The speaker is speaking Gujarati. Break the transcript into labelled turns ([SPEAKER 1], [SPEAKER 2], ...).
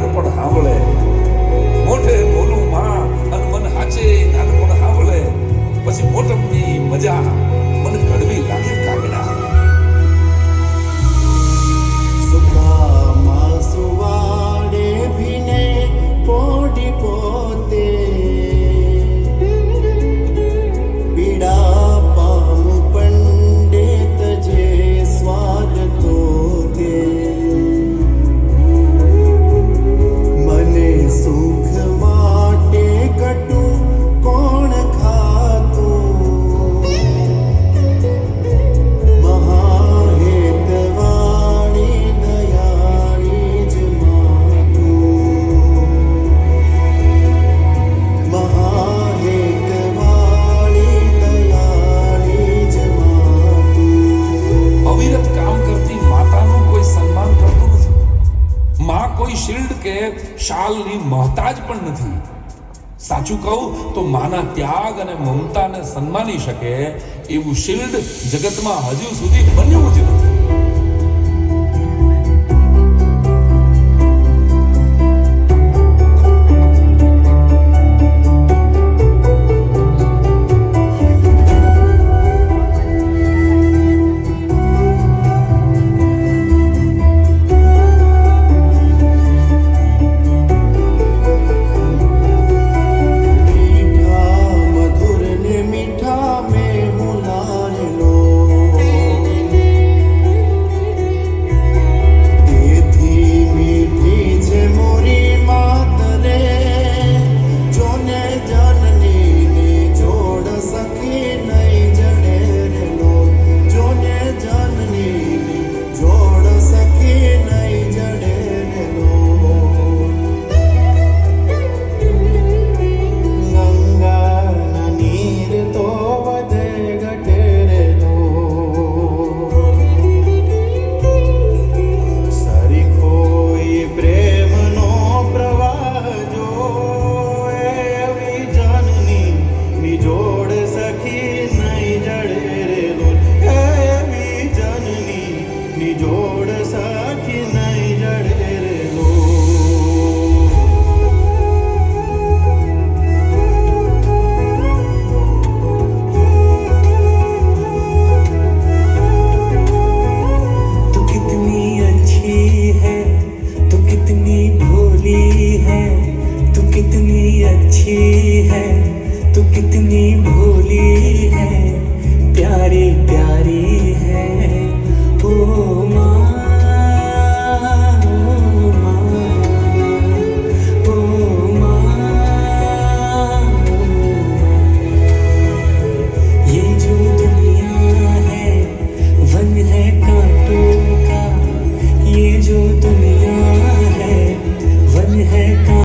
[SPEAKER 1] நாகப்பட ஆம்பளை કે શાલની મહતાજ પણ નથી. સાચું કહું તો માના ત્યાગ અને મમતાને સન્માની શકે એવું શિલ્ડ જગતમાં હજુ સુધી બન્યું જ નથી. ভুলি